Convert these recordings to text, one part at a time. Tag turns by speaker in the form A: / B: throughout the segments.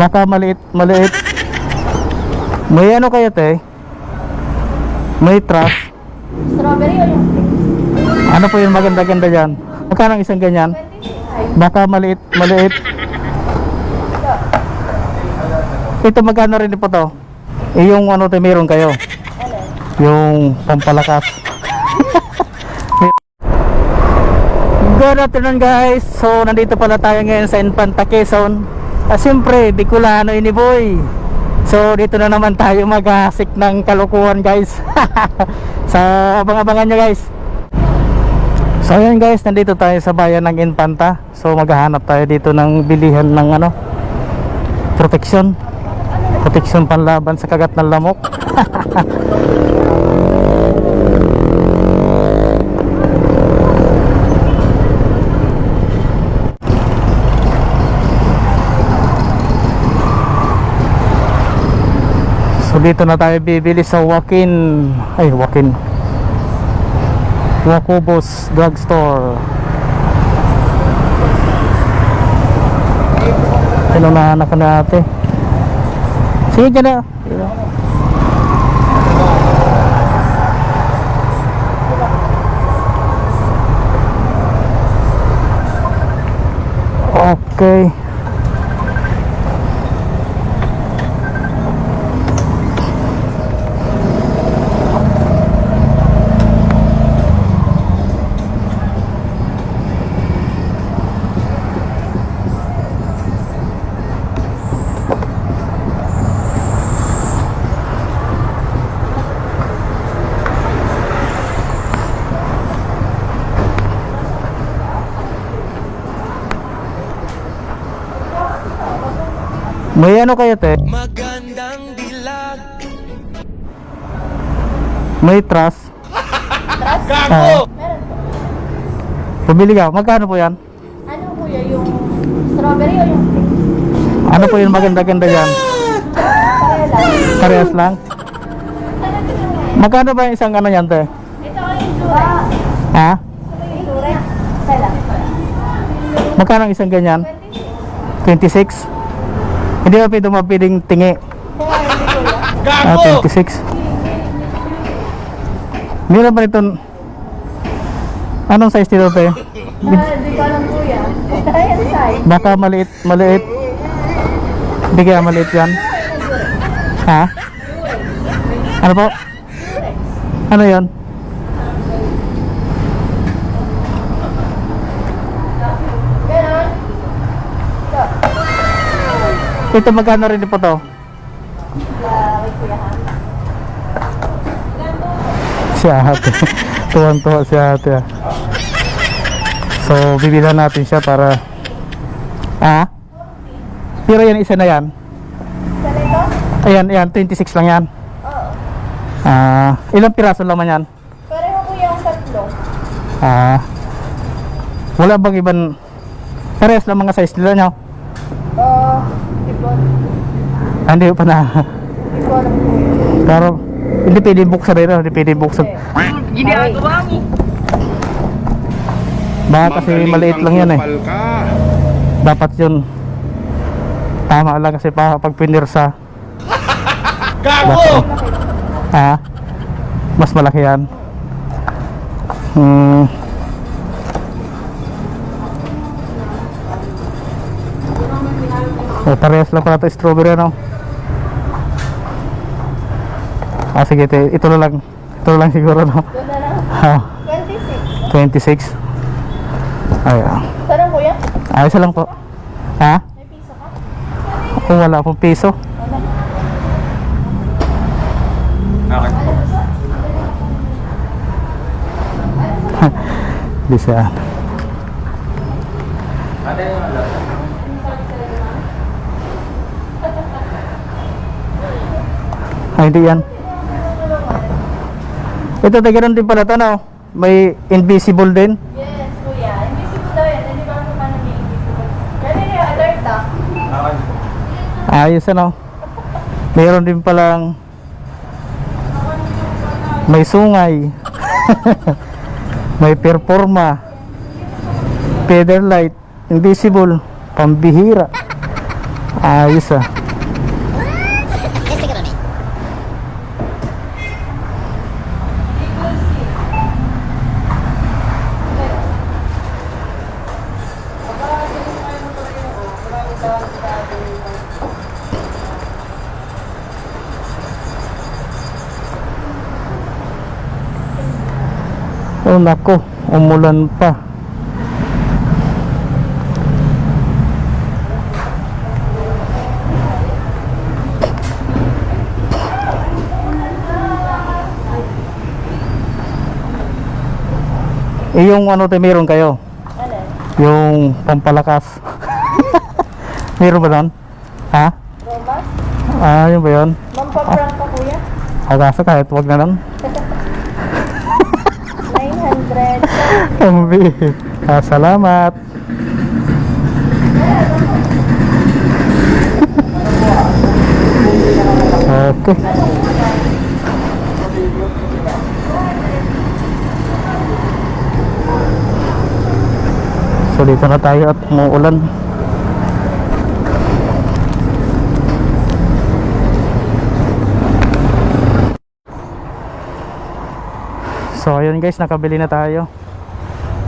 A: Baka maliit, maliit. May ano kayo te? May trust.
B: Strawberry o yung
A: Ano po yung maganda-ganda dyan? Magkano ang isang ganyan? Baka maliit, maliit. Ito magkano rin po to? Eh, yung ano te meron kayo? Yung pampalakas. Good afternoon guys. So nandito pala tayo ngayon sa Infanta Quezon. Ah, siyempre, Bicolano ini boy. So dito na naman tayo maghasik ng kalukuhan guys. sa abang-abangan nyo guys. So ayan guys, nandito tayo sa bayan ng Infanta. So maghahanap tayo dito ng bilihan ng ano protection. Protection panlaban sa kagat ng lamok. So dito na tayo bibili sa Joaquin. Ay Joaquin. Wakubos Drugstore. Pinunahan ako na ate. Sige ka na. Okay May ano kayo te?
C: Magandang dilag
A: May trust
C: Gago!
B: Meron po.
A: Pumili ka, magkano po yan?
B: Ano kuya yung strawberry o yung
A: Ano po yung maganda-ganda dyan? Parehas lang? Magkano ba yung isang ano yan te?
B: Ito ay yung durian.
A: Ha?
B: Ito yung durian. Kaya
A: Magkano ang isang ganyan? 26? Hindi ba pwede mapiling tingi? Ah,
C: Gago!
A: 26 Meron ba ito Anong size nito?
B: Ah, Hindi ko alam kuya. Ayan size.
A: Baka maliit, maliit Hindi kaya maliit yan? Ha? Ano po? Ano yan? Ito magkano rin po to?
B: Ah.
A: Si ate. Tuwan-tuwa si ate. ah. So, bibilan natin siya para... Ah? Pero yan, isa na yan. Ayan, ayan, 26 lang yan.
B: Oo.
A: Ah, ilang piraso naman yan?
B: Pareho kuya yung tatlo.
A: Ah, wala bang ibang... Parehas lang mga size nila nyo?
B: Ah, hindi ko.
A: Ah, hindi pa na. Pero, hindi pwede buksan rin, hindi pwede buksan.
B: Ginagawa mo.
A: Baka kasi maliit lang yan eh. Dapat yun. Tama lang kasi pa, pag pinirsa.
C: Gago!
A: Ha? Mas malaki yan. Hmm. Oh, parehas lang pala ito strawberry ano. Ah sige, ito, ito na lang. Ito na lang siguro no.
B: Doon na lang.
A: Ah,
B: 26.
A: 26. Ayan.
B: Parang kuya?
A: Ayos lang po. Ha?
B: May piso ka?
A: Kung wala akong piso.
B: Wala.
A: Di siya. Ay, hindi yan. Ito, tagaran din pala no? May invisible din.
B: Yes, kuya. Invisible daw yan. Hindi ko alam kung paano may invisible. Yung alert ah.
A: Ayos, ano? Meron din palang may sungay. may performa. Feather light. Invisible. Pambihira. Ayos ah. Oh nako, umulan pa. Eh yung ano tayo meron kayo?
B: Ano?
A: Yung pampalakas. meron ba doon? Ha?
B: Robot?
A: Ah, yun ba yun?
B: Mampaprank ka kuya?
A: Agasa kahit wag na lang.
B: 900.
A: Ambi. Ah, salamat. Okay. So dito na tayo at umuulan. So ayun guys, nakabili na tayo.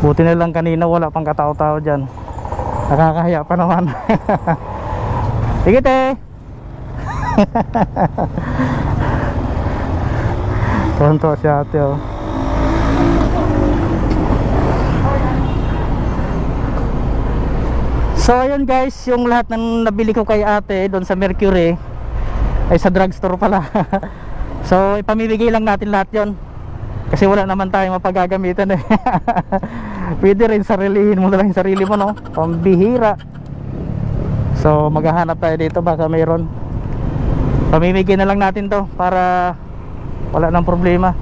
A: Buti na lang kanina wala pang katao-tao dyan. Nakakahiya pa naman. Sige te! Tonto si ate oh. So ayun guys, yung lahat ng nabili ko kay ate doon sa Mercury ay sa drugstore pala. so ipamimigay lang natin lahat yon kasi wala naman tayong mapagagamitan eh. Pwede rin sarilihin mo na lang yung sarili mo no. Pambihira. So maghahanap tayo dito baka mayroon. Pamimigay na lang natin to para wala nang problema.